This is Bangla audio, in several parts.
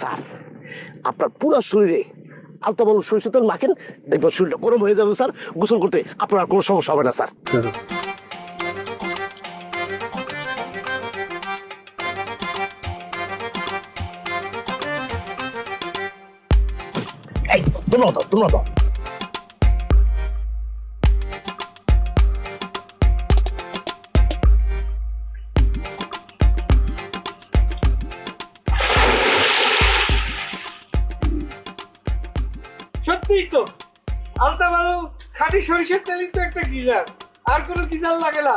স্যার, আপনার পুরো শরীরে আলতা বলুন শরীর তেল মাখেন, দেখবেন শরীরটা গরম হয়ে যাবে, স্যার। গোসল করতে আপনার কোনো সমস্যা হবে না, স্যার। তোমরা দাও তোমরা দাও। সরিষার তো একটা গিজার। আর কোনো গিজার লাগে না।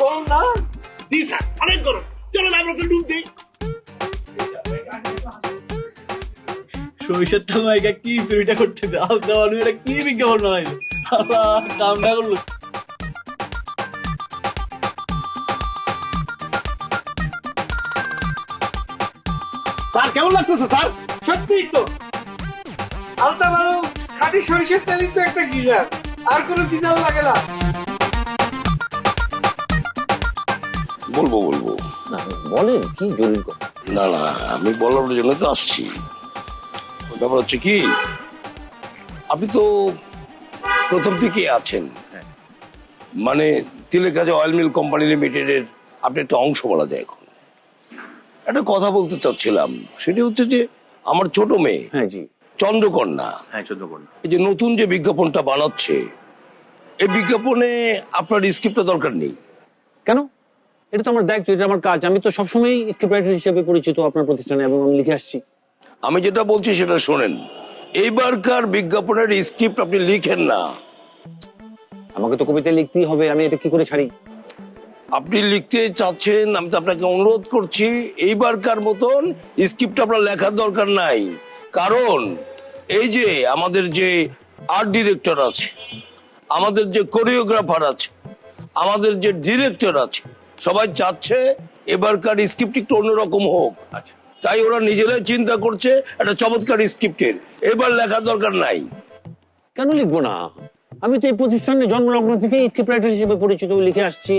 গরম না? জি স্যার অনেক গরম। চলো না আমরা একটু ডুব দিই। সরিষার তেল মাইকা কি চুরিটা করতে দাও দেওয়ানো এটা কি বিজ্ঞাপন বানাইলো? আল্লাহ কামটা করল। কেমন লাগতেছে স্যার? সত্যিই তো। আলতা ভালো খাঁটি সরিষার তেলই তো একটা গিজার। আর কোনো গিজার লাগে না। বলব বলব। বলেন কি জরুরি কথা? না না আমি বলার জন্য তো আসছি। ব্যাপার হচ্ছে কি আপনি তো প্রথম থেকে আছেন। মানে তিলের কাছে অয়েল মিল কোম্পানি লিমিটেডের আপনি একটা অংশ বলা যায় এখন। একটা কথা বলতে চাচ্ছিলাম। সেটি হচ্ছে যে আমার ছোট মেয়ে হ্যাঁ জি। চন্দ্রকন্যা। হ্যাঁ চোদ্দ এই যে নতুন যে বিজ্ঞাপনটা বানাচ্ছে এই বিজ্ঞাপনে আপনার স্ক্রিপ্টটা দরকার নেই। কেন? এটা তো আমার দায়িত্ব এটা আমার কাজ। আমি তো সবসময় স্ক্রিপ্ট রাইটার হিসেবে পরিচিত আপনার প্রতিষ্ঠানে এবং আমি লিখে আসছি। আমি যেটা বলছি সেটা শোনেন। এইবারকার বিজ্ঞাপনের স্ক্রিপ্ট আপনি লিখেন না। আমাকে তো কবিতা লিখতেই হবে আমি এটা কি করে ছাড়ি? আপনি লিখতে চাচ্ছেন আমি তো আপনাকে অনুরোধ করছি এইবারকার মতন স্ক্রিপ্ট আপনার লেখার দরকার নাই। কারণ এই যে আমাদের যে আর্ট ডিরেক্টর আছে আমাদের যে কোরিওগ্রাফার আছে আমাদের যে ডিরেক্টর আছে সবাই চাচ্ছে এবারকার স্ক্রিপ্ট একটু অন্যরকম হোক। আচ্ছা। তাই ওরা নিজেরাই চিন্তা করছে একটা চমৎকার স্ক্রিপ্টের এবার লেখার দরকার নাই। কেন লিখব না? আমি তো এই প্রতিষ্ঠানে জন্মলগ্ন থেকে স্ক্রিপ্ট রাইটার হিসেবে পরিচিত লিখে আসছি।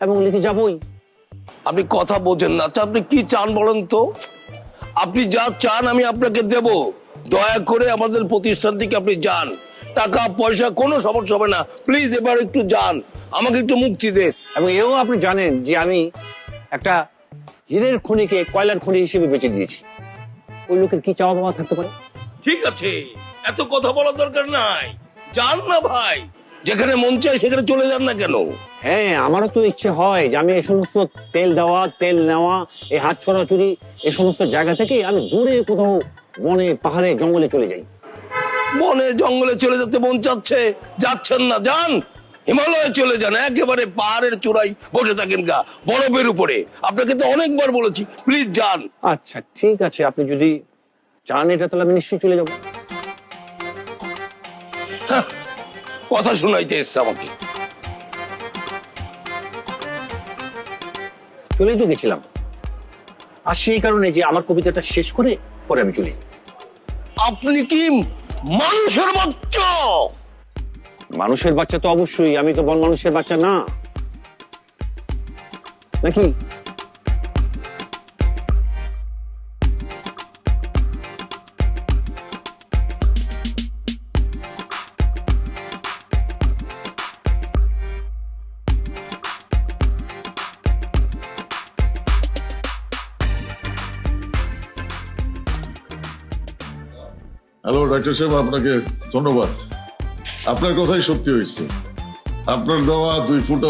এবং লিখে যাবই? আপনি কথা বোঝেন না। আচ্ছা আপনি কি চান বলেন তো? আপনি যা চান আমি আপনাকে দেব। দয়া করে আমাদের প্রতিষ্ঠান থেকে আপনি যান। টাকা পয়সা কোনো সমস্যা হবে না। প্লিজ এবার একটু যান। আমাকে একটু মুক্তি দেন। এবং এও আপনি জানেন যে আমি একটা হীরের খনিকে কয়লার খনি হিসেবে বেঁচে দিয়েছি। ওই লোকের কি চাওয়া পাওয়া থাকতে পারে? ঠিক আছে। এত কথা বলার দরকার নাই। যান না ভাই। যেখানে মন চায় সেখানে চলে যান না কেন? হ্যাঁ আমারও তো ইচ্ছে হয় যে আমি এই সমস্ত তেল দেওয়া তেল নেওয়া এই হাত ছড়াছড়ি এই সমস্ত জায়গা থেকে আমি দূরে কোথাও বনে পাহাড়ে জঙ্গলে চলে যাই। বনে জঙ্গলে চলে যেতে মন চাচ্ছে। যাচ্ছেন না যান। হিমালয়ে চলে যান একেবারে পাহাড়ের চূড়ায় বসে থাকেন গা বরফের উপরে। আপনাকে তো অনেকবার বলেছি প্লিজ যান। আচ্ছা ঠিক আছে আপনি যদি চান এটা তাহলে আমি নিশ্চয়ই চলে যাব। কথা শোনাইতে এসছে আমাকে। চলেই তো গেছিলাম। আর সেই কারণে যে আমার কবিতাটা শেষ করে পরে আমি চলে। যাই আপনি কি মানুষের বাচ্চা? মানুষের বাচ্চা তো অবশ্যই আমি তো বন মানুষের বাচ্চা না। নাকি? আপনাকে ধন্যবাদ। আপনার কথাই সত্যি হয়েছে। আপনার দেওয়া দুই ফুটা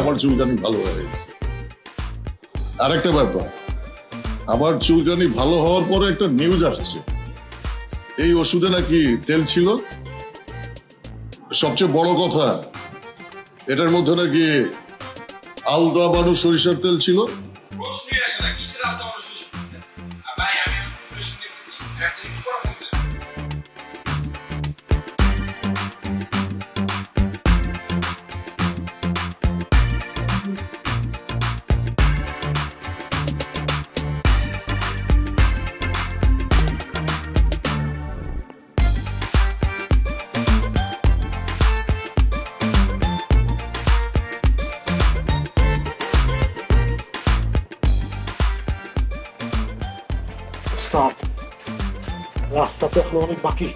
আমার চুলকানি ভালো হয়ে গেছে। আরেকটা ব্যাপার, আমার চুলকানি ভালো হওয়ার পরে একটা নিউজ আসছে। এই ওষুধে নাকি তেল ছিল? সবচেয়ে বড় কথা, এটার মধ্যে নাকি আলদা মানুষ সরিষার তেল ছিল? আসে আলাদা রাস্তা তো এখন অনেক বাকি।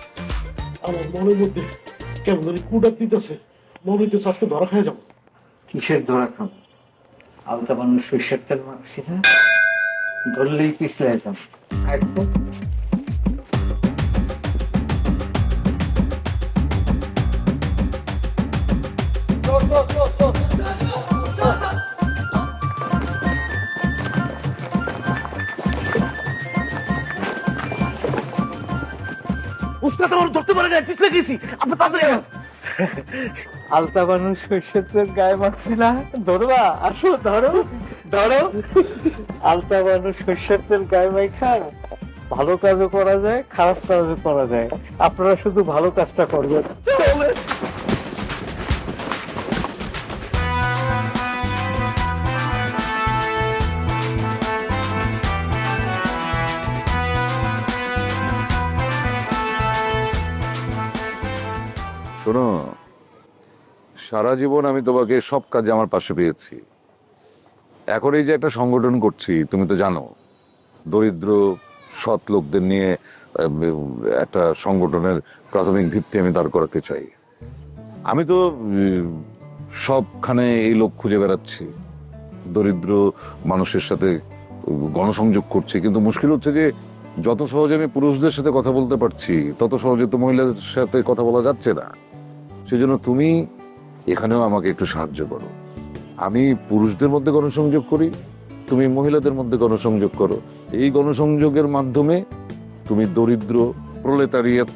আমার মনের মধ্যে কেমন জানি কুটার দিতেছে। মনে হইতেছে আজকে ধরা খাই যাব। কিসের ধরা খাম আলতা মানুষ সরিষার তেল মাখছি না? ধরলেই পিছলে যাম একদম উস্তাদ আমার ধরতে পারে না পিছলে গেছি। আপনি তাড়াতাড়ি আসেন। আলতা মানুষ তেল গায়ে মাখছি না। ধরবা আসো ধরো ধরো। আলতা মানুষ তেল গায়ে মাইখা ভালো কাজও করা যায় খারাপ কাজও করা যায়। আপনারা শুধু ভালো কাজটা করবেন। শোনো, সারা জীবন আমি তোমাকে সব কাজে আমার পাশে পেয়েছি। এখন এই যে একটা সংগঠন করছি, তুমি তো জানো, দরিদ্র, সৎ লোকদের নিয়ে একটা সংগঠনের প্রাথমিক ভিত্তি আমি দাঁড় করাতে চাই। আমি তো সবখানে এই লোক খুঁজে বেড়াচ্ছি। দরিদ্র মানুষের সাথে গণসংযোগ করছি, কিন্তু মুশকিল হচ্ছে যে, যত সহজে আমি পুরুষদের সাথে কথা বলতে পারছি, তত সহজে তো মহিলাদের সাথে কথা বলা যাচ্ছে না। সেজন্য তুমি এখানেও আমাকে একটু সাহায্য করো। আমি পুরুষদের মধ্যে গণসংযোগ করি, তুমি মহিলাদের মধ্যে গণসংযোগ করো। এই গণসংযোগের মাধ্যমে তুমি দরিদ্র, প্রলেতারিয়াত,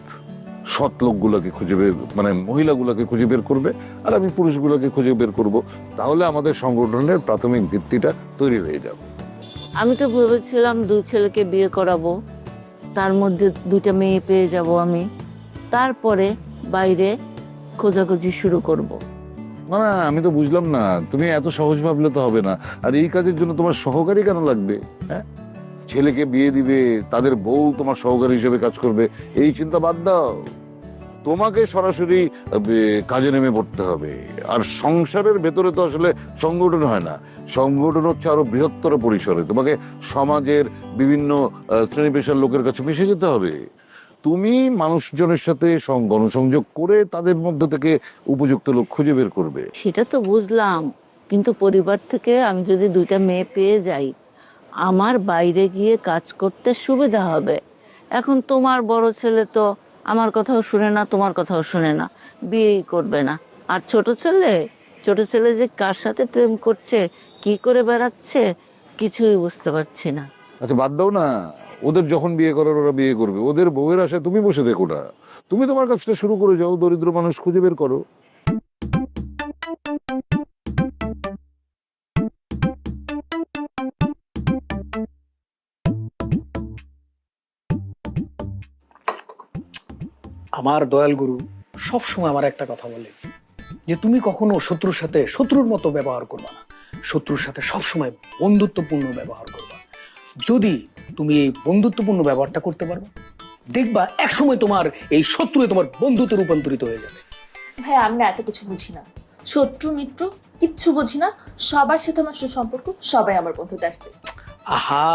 সৎ লোকগুলোকে খুঁজে বের মানে মহিলাগুলোকে খুঁজে বের করবে আর আমি পুরুষগুলোকে খুঁজে বের করব। তাহলে আমাদের সংগঠনের প্রাথমিক ভিত্তিটা তৈরি হয়ে যাবে। আমি তো ভেবেছিলাম দুই ছেলেকে বিয়ে করাবো, তার মধ্যে দুইটা মেয়ে পেয়ে যাব আমি। তারপরে বাইরে খোঁজাখুঁজি শুরু করব। না না, আমি তো বুঝলাম না। তুমি এত সহজ ভাবলে তো হবে না। আর এই কাজের জন্য তোমার সহকারী কেন লাগবে হ্যাঁ? ছেলেকে বিয়ে দিবে, তাদের বউ তোমার সহকারী হিসেবে কাজ করবে, এই চিন্তা বাদ দাও। তোমাকে সরাসরি কাজে নেমে পড়তে হবে। আর সংসারের ভেতরে তো আসলে সংগঠন হয় না। সংগঠন হচ্ছে আরও বৃহত্তর পরিসরে। তোমাকে সমাজের বিভিন্ন শ্রেণি পেশার লোকের কাছে মিশে যেতে হবে। তুমি মানুষজনের সাথে গণসংযোগ করে তাদের মধ্যে থেকে উপযুক্ত লোক খুঁজে বের করবে। সেটা তো বুঝলাম কিন্তু পরিবার থেকে আমি যদি দুইটা মেয়ে পেয়ে যাই আমার বাইরে গিয়ে কাজ করতে সুবিধা হবে। এখন তোমার বড় ছেলে তো আমার কথাও শুনে না তোমার কথাও শুনে না বিয়েই করবে না। আর ছোট ছেলে? ছোট ছেলে যে কার সাথে প্রেম করছে কি করে বেড়াচ্ছে কিছুই বুঝতে পারছি না। আচ্ছা বাদ দাও না। ওদের যখন বিয়ে করার ওরা বিয়ে করবে। ওদের বউয়ের আশায় তুমি বসে দেখো না। তুমি তোমার কাজটা শুরু করে যাও, দরিদ্র মানুষ খুঁজে বের করো। আমার দয়াল গুরু সবসময় আমার একটা কথা বলে, যে তুমি কখনো শত্রুর সাথে শত্রুর মতো ব্যবহার করবা না। শত্রুর সাথে সবসময় বন্ধুত্বপূর্ণ ব্যবহার করবা। যদি তুমি এই বন্ধুত্বপূর্ণ ব্যবহারটা করতে পারবে। দেখবা একসময় তোমার এই শত্রু তোমার বন্ধুতে রূপান্তরিত হয়ে যাবে। ভাই আমি না এত কিছু বুঝি না। শত্রু মিত্র কিচ্ছু বুঝি না। সবার সাথে আমার সুসম্পর্ক সবাই আমার বন্ধু দ্যাটস আহা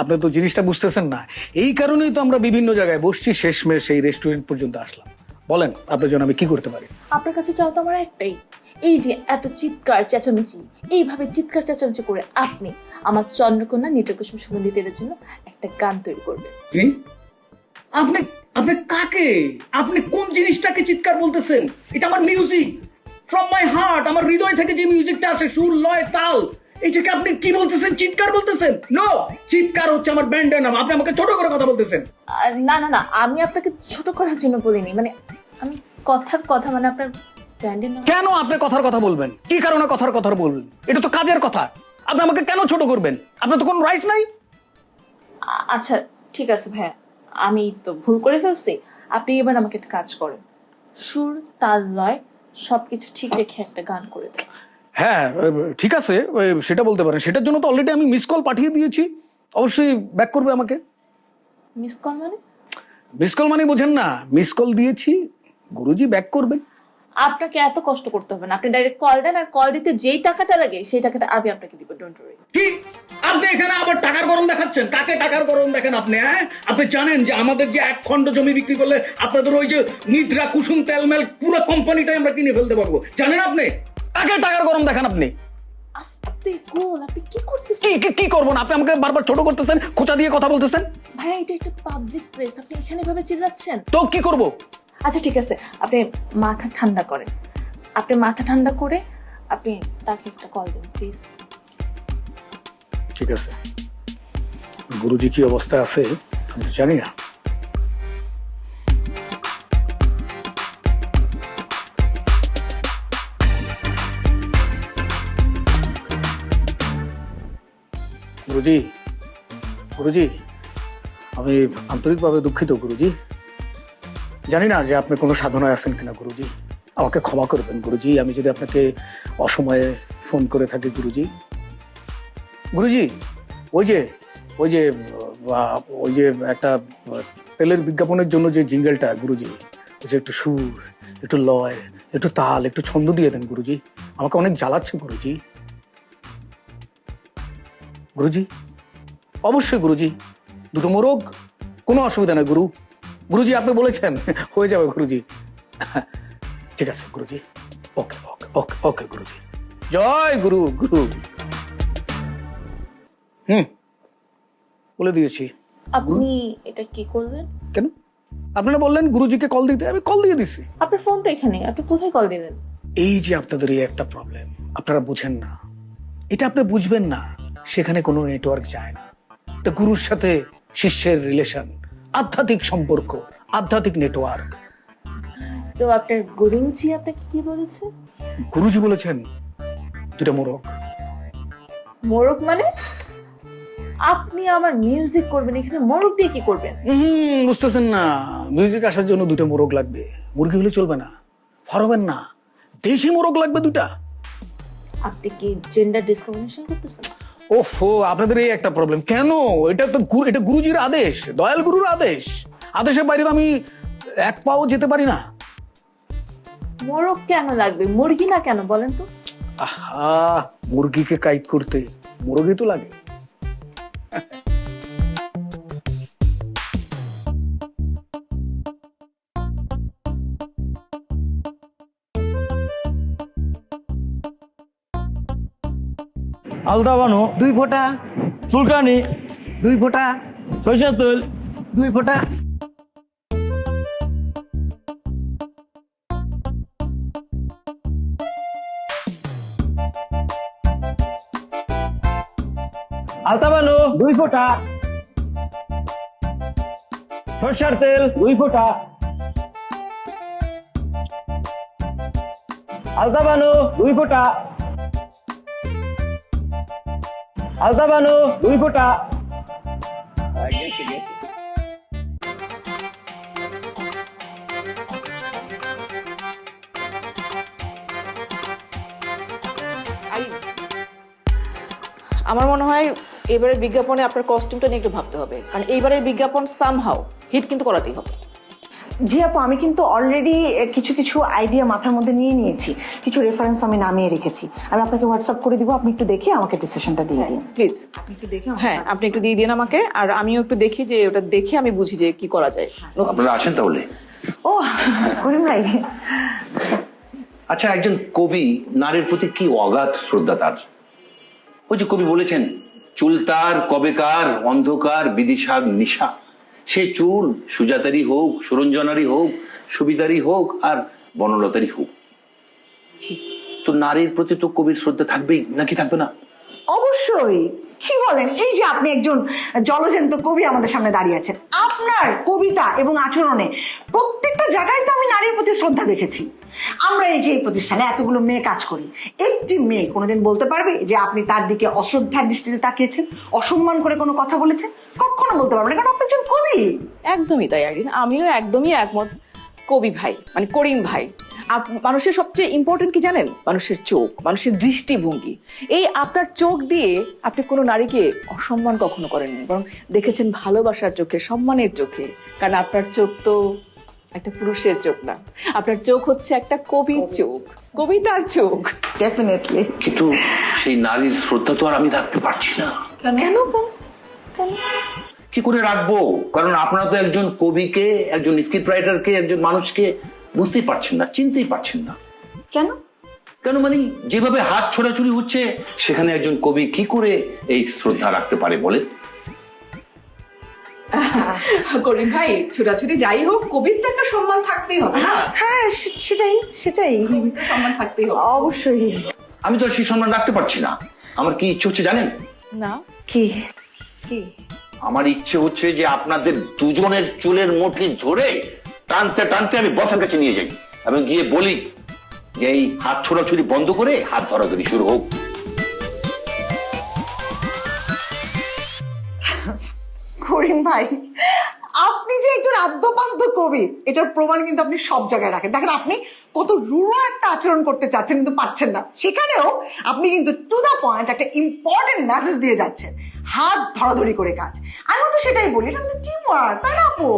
আপনি তো জিনিসটা বুঝতেছেন না। এই কারণেই তো আমরা বিভিন্ন জায়গায় বসছি শেষমেশ সেই রেস্টুরেন্ট পর্যন্ত আসলাম। বলেন আপনার জন্য আমি কি করতে পারি? আপনার কাছে চাও তো আমার একটাই। এই যে এত চিৎকার চেঁচামেচি এইভাবে চিৎকার চেঁচামেচি করে আপনি আমার চন্দ্রকন্যা নিত্যকুসুম সুগন্ধি তেলের জন্য একটা গান তৈরি করবেন কি? আপনি আপনি কাকে? আপনি কোন জিনিসটাকে চিৎকার বলতেছেন? এটা আমার মিউজিক ফ্রম মাই হার্ট আমার হৃদয় থেকে যে মিউজিকটা আসে সুর লয় তাল এইটাকে আপনি কি বলতেছেন? চিৎকার বলতেছেন? নো চিৎকার হচ্ছে আমার ব্যান্ডের নাম। আপনি আমাকে ছোট করে কথা বলতেছেন। না না না আমি আপনাকে ছোট করার জন্য বলিনি। মানে আমি কথার কথা মানে আপনার ব্র্যান্ডের নাম কেন আপনি কথার কথা বলবেন? কি কারণে কথার কথা বলবেন? এটা তো কাজের কথা। আপনি আমাকে কেন ছোট করবেন? আপনার তো কোনো রাইটস নাই? আচ্ছা ঠিক আছে ভাইয়া। আমি তো ভুল করে ফেলছি। আপনি এবার আমাকে একটা কাজ করেন। সুর তাল লয় সবকিছু ঠিক রেখে একটা গান করে দেন। হ্যাঁ ঠিক আছে সেটা বলতে পারেন। সেটার জন্য তো অলরেডি আমি মিস কল পাঠিয়ে দিয়েছি। অবশ্যই ব্যাক করবে আমাকে। মিস কল মানে? মিস কল মানে বোঝেন না। মিস কল দিয়েছি গুরুজি ব্যাক করবেন। আপনাকে এত কষ্ট করতে হবে না। আপনি ডাইরেক্ট কল দেন আর কল দিতে যেই টাকাটা লাগে সেই টাকাটা আমি আপনাকে দিব ডোন্ট ওয়ারি কি? আপনি এখানে আবার টাকার গরম দেখাচ্ছেন? কাকে টাকার গরম দেখেন আপনি হ্যাঁ? আপনি জানেন যে আমাদের যে এক খণ্ড জমি বিক্রি করলে আপনাদের ওই যে নিদ্রা কুসুম তেলমেল পুরো কোম্পানিটাই আমরা কিনে ফেলতে পারব। জানেন আপনি? কাকে টাকার গরম দেখেন আপনি? আস্তে গোল আপনি কি করতেছেন? কি কি- কি করব না? আপনি আমাকে বারবার ছোট করতেছেন খোঁচা দিয়ে কথা বলতেছেন? ভাইয়া এটা একটা পাবলিক প্লেস আপনি এখানে ভাবে চিল্লাচ্ছেন? তো কি করব? আচ্ছা ঠিক আছে। আপনি মাথা ঠান্ডা করেন। আপনি মাথা ঠান্ডা করে আপনি তাকে একটা কল দিন প্লিজ ঠিক আছে। গুরুজি কি অবস্থায় আছে? আমি তো জানি না। গুরুজি গুরুজি, আমি আন্তরিকভাবে দুঃখিত, গুরুজি। জানি না যে আপনি কোনো সাধনায় আছেন কিনা, গুরুজি। আমাকে ক্ষমা করবেন গুরুজি। আমি যদি আপনাকে অসময়ে ফোন করে থাকি, গুরুজি। গুরুজি, ওই যে ওই যে ওই যে একটা তেলের বিজ্ঞাপনের জন্য যে জিঙ্গেলটা, গুরুজি, ওই যে একটু সুর, একটু লয়, একটু তাল, একটু ছন্দ দিয়ে দেন, গুরুজি। আমাকে অনেক জ্বালাচ্ছে, গুরুজি। গুরুজি, অবশ্যই, গুরুজি। দুটো মোরগ, কোনো অসুবিধা নেই, গুরু। গুরুজি আপনি বলেছেন। হয়ে যাবে গুরুজি। ঠিক আছে গুরুজি। ওকে ওকে ওকে ওকে গুরুজি। জয় গুরু গুরু। হুম বলে দিয়েছি। আপনি এটা কি করলেন? কেন? আপনারা বললেন গুরুজিকে কল দিতে। আমি কল দিয়ে দিছি। আপনার ফোন তো এখানে আপনি কোথায় কল দিলেন? এই যে আপনাদের এই একটা প্রবলেম আপনারা বুঝেন না। এটা আপনি বুঝবেন না সেখানে কোনো নেটওয়ার্ক যায় না। এটা গুরুর সাথে শিষ্যের রিলেশন আধ্যাত্মিক সম্পর্ক আধ্যাত্মিক নেটওয়ার্ক তো আপনার গুরুজি আপনাকে কি বলেছে? গুরুজি বলেছেন দুটা মোরগ। মোরগ মানে? আপনি আমার মিউজিক করবেন এখানে মোরগ দিয়ে কি করবেন? হুম বুঝতেছেন না। মিউজিক আসার জন্য দুটো মোরগ লাগবে। মুরগি হলে চলবে না ফরবেন না। দেশি মোরগ লাগবে দুটা আপনি কি জেন্ডার ডিসক্রিমিনেশন করতেছেন? ওহো আপনাদের এই একটা প্রবলেম কেন? এটা তো গু- এটা গুরুজির আদেশ দয়াল গুরুর আদেশ। আদেশের বাইরে তো আমি এক পাও যেতে পারি না। মোরগ কেন লাগবে? মুরগি না কেন বলেন তো। আহা মুরগিকে কাইট করতে। মুরগি তো লাগে। আলদা বানো। দুই ফোঁটা। চুলকানি। দুই ফোঁটা। সরিষার তেল। দুই ফোঁটা। আলতা বানো। দুই ফোঁটা। সরষার তেল। দুই ফোঁটা। আলতা বানো। দুই ফোঁটা। আলতা বানো, দুই ফোঁটা। আমার মনে হয় এবারের বিজ্ঞাপনে আপনার কস্টিউমটা নিয়ে একটু ভাবতে হবে। কারণ এইবারের বিজ্ঞাপন সামহাও হিট কিন্তু করাতেই হবে। জি আপু আমি কিন্তু অলরেডি কিছু কিছু আইডিয়া মাথার মধ্যে নিয়ে নিয়েছি। কিছু রেফারেন্স আমি নামিয়ে রেখেছি। আমি আপনাকে হোয়াটসঅ্যাপ করে দিব আপনি একটু দেখে আমাকে ডিসিশনটা দিয়ে দিন। প্লিজ আপনি একটু দেখে হ্যাঁ আপনি একটু দিয়ে দিন আমাকে আর আমিও একটু দেখি যে ওটা দেখে আমি বুঝি যে কি করা যায়। আপনারা আছেন তাহলে। ও করিম ভাই। আচ্ছা একজন কবি নারীর প্রতি কি অগাধ শ্রদ্ধা তার? ওই যে কবি বলেছেন চুলতার কবেকার অন্ধকার বিদিশার নিশা। সে চুল সুজাতারই হোক সুরঞ্জনারই হোক সুবিধারই হোক আর বনলতারই হোক। তো নারীর প্রতি তো কবির শ্রদ্ধা থাকবেই নাকি থাকবে না? অবশ্যই। কি বলেন? এই যে আপনি একজন জলজন্ত কবি আমাদের সামনে দাঁড়িয়ে আছেন। আপনার কবিতা এবং আচরণে প্রত্যেকটা জায়গায় তো আমি নারীর প্রতি শ্রদ্ধা দেখেছি। আমরা এই যে এই প্রতিষ্ঠানে এতগুলো মেয়ে কাজ করি একটি মেয়ে কোনোদিন বলতে পারবে যে আপনি তার দিকে অশ্রদ্ধার দৃষ্টিতে তাকিয়েছেন অসম্মান করে কোনো কথা বলেছেন? কখনো বলতে পারবে না কারণ আপনি একজন কবি। একদমই তাই আইরিন আমিও একদমই একমত কবি ভাই মানে করিম ভাই। মানুষের সবচেয়ে ইম্পর্টেন্ট কি জানেন? মানুষের চোখ মানুষের দৃষ্টিভঙ্গি। এই আপনার চোখ দিয়ে আপনি কোনো নারীকে অসম্মান কখনো করেননি বরং দেখেছেন ভালোবাসার চোখে সম্মানের চোখে। কারণ আপনার চোখ তো একটা পুরুষের চোখ না। আপনার চোখ হচ্ছে একটা কবির চোখ কবিতার চোখ। ডেফিনেটলি কিন্তু সেই নারীর শ্রদ্ধা তো আর আমি রাখতে পারছি না। কেন? কেন? কেন? কি করে রাখব? কারণ আপনারা তো একজন কবিকে একজন স্ক্রিপ্ট রাইটারকে একজন মানুষকে বুঝতেই পারছেন না চিনতেই পারছেন না। কেন? কেন মানে যেভাবে হাত ছোড়াছুড়ি হচ্ছে সেখানে একজন কবি কি করে এই শ্রদ্ধা রাখতে পারে বলে করিম ভাই ছুটাছুটি যাই হোক কবির তো একটা সম্মান থাকতেই হবে না? হ্যাঁ সে- সেটাই সেটাই। সম্মান থাকতেই হবে। অবশ্যই। আমি তো আর সেই সম্মান রাখতে পারছি না। আমার কি ইচ্ছে হচ্ছে জানেন? না। কি? কি? আমার ইচ্ছে হচ্ছে যে আপনাদের দুজনের চুলের মুঠি ধরে টানতে টানতে আমি বসের কাছে নিয়ে যাই। এবং গিয়ে বলি যে এই হাত ছোড়াছুড়ি বন্ধ করে হাত ধরাধরি শুরু হোক। করিম ভাই, আপনি যে একজন আদ্যপান্ত কবি, এটার প্রমাণ কিন্তু আপনি সব জায়গায় রাখেন। দেখেন, আপনি কত রুড়ো একটা আচরণ করতে চাচ্ছেন কিন্তু পারছেন না। সেখানেও আপনি কিন্তু টু দা পয়েন্ট একটা ইম্পর্টেন্ট মেসেজ দিয়ে যাচ্ছেন। হাত ধরাধরি করে কাজ। আমি তো সেটাই বলি এটা আমাদের টিম ওয়ার্ক তাই না আপু?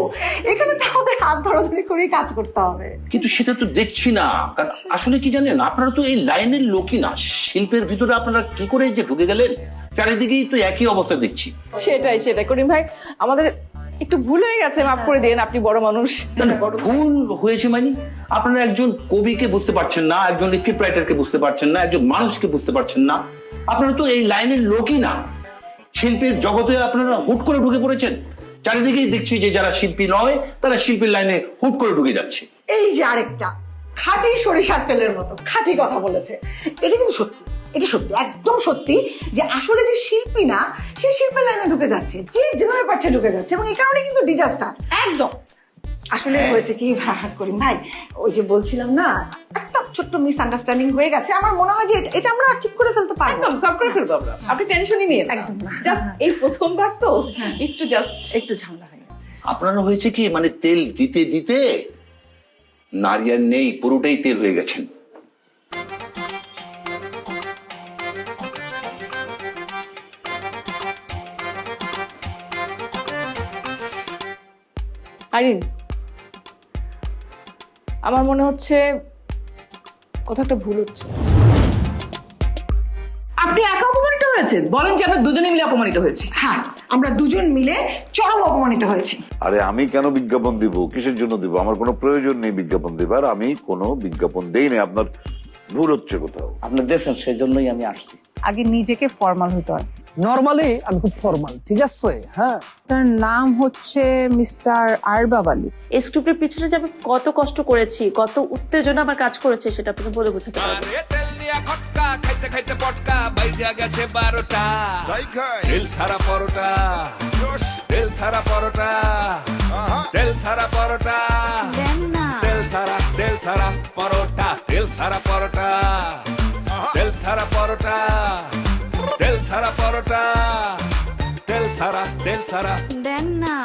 এখানে তো আমাদের হাত ধরাধরি করেই কাজ করতে হবে। কিন্তু সেটা তো দেখছি না কারণ আসলে কি জানেন আপনারা তো এই লাইনের লোকই না। শিল্পের ভিতরে আপনারা কি করে যে ঢুকে গেলেন চারিদিকেই তো একই অবস্থা দেখছি। সেটাই সেটাই। করিম ভাই আমাদের একটু ভুল হয়ে গেছে মাফ করে দিন আপনি বড় মানুষ। না, না, ভুল হয়েছে মানে আপনারা একজন কবিকে বুঝতে পারছেন না একজন স্ক্রিপ্ট রাইটারকে বুঝতে পারছেন না একজন মানুষকে বুঝতে পারছেন না। আপনারা তো এই লাইনের লোকই না। শিল্পের জগতে আপনারা হুট করে ঢুকে পড়েছেন। চারিদিকেই দেখছি যে যারা শিল্পী নয় তারা শিল্পীর লাইনে হুট করে ঢুকে যাচ্ছে। এই যে আরেকটা খাঁটি সরিষার তেলের মতো খাঁটি কথা বলেছে। এটা কিন্তু সত্যি এটা সত্যি একদম সত্যি যে আসলে যে শিল্পী না সে শিল্পের লাইনে ঢুকে যাচ্ছে যে যেভাবে পারছে ঢুকে যাচ্ছে এবং এই কারণে কিন্তু ডিজাস্টার একদম। আসলে হয়েছে কি করিম ভাই ওই যে বলছিলাম না একটা ছোট্ট মিসআন্ডারস্ট্যান্ডিং হয়ে গেছে আমার মনে হয় যে এটা- আমরা ঠিক করে ফেলতে পারব। একদম সব করে ফেলব আমরা। আপনি টেনশনই নিয়ে একদম জাস্ট এই প্রথমবার তো একটু জাস্ট একটু ঝামেলা হয়ে গেছে। আপনারা হয়েছে কি মানে তেল দিতে দিতে নারী আর নেই পুরোটাই তেল হয়ে গেছেন আরিন আমার মনে হচ্ছে কোথাও একটা ভুল হচ্ছে। আপনি একা অপমানিত হয়েছেন? বলেন যে আমরা দুজনে মিলে অপমানিত হয়েছি। হ্যাঁ আমরা দুজন মিলে চরম অপমানিত হয়েছি। আরে আমি কেন বিজ্ঞাপন দিব? কিসের জন্য দিব? আমার কোনো প্রয়োজন নেই বিজ্ঞাপন দেবার। আমি কোনো বিজ্ঞাপন দেই না আপনার ভুল হচ্ছে কোথাও আপনি দেখছেন সেই জন্যই আমি আসছি। আগে নিজেকে ফর্মাল হতে হয়। নর্মালি আমি খুব ফর্মাল ঠিক আছে? হ্যাঁ। তার নাম হচ্ছে মিস্টার আরবাব আলী। এই স্ক্রিপ্টের পিছনে যে আমি কত কষ্ট করেছি কত উত্তেজনা আমার কাজ করেছে সেটা আপনাকে বলে বোঝাতে পারব না। তেল দিয়া খটকা খাইতে খাইতে পটকা বাইজা গেছে বারোটা। তেল সারা পরোটা। তেল ছাড়া পরোটা। তেল ছাড়া পরোটা। তেল ছাড়া তেল ছাড়া পরোটা। তেল ছাড়া পরোটা। তেল ছাড়া পরোটা। তেল ছাড়া পরোটা। তেল ছাড়া তেল ছাড়া। দেন না।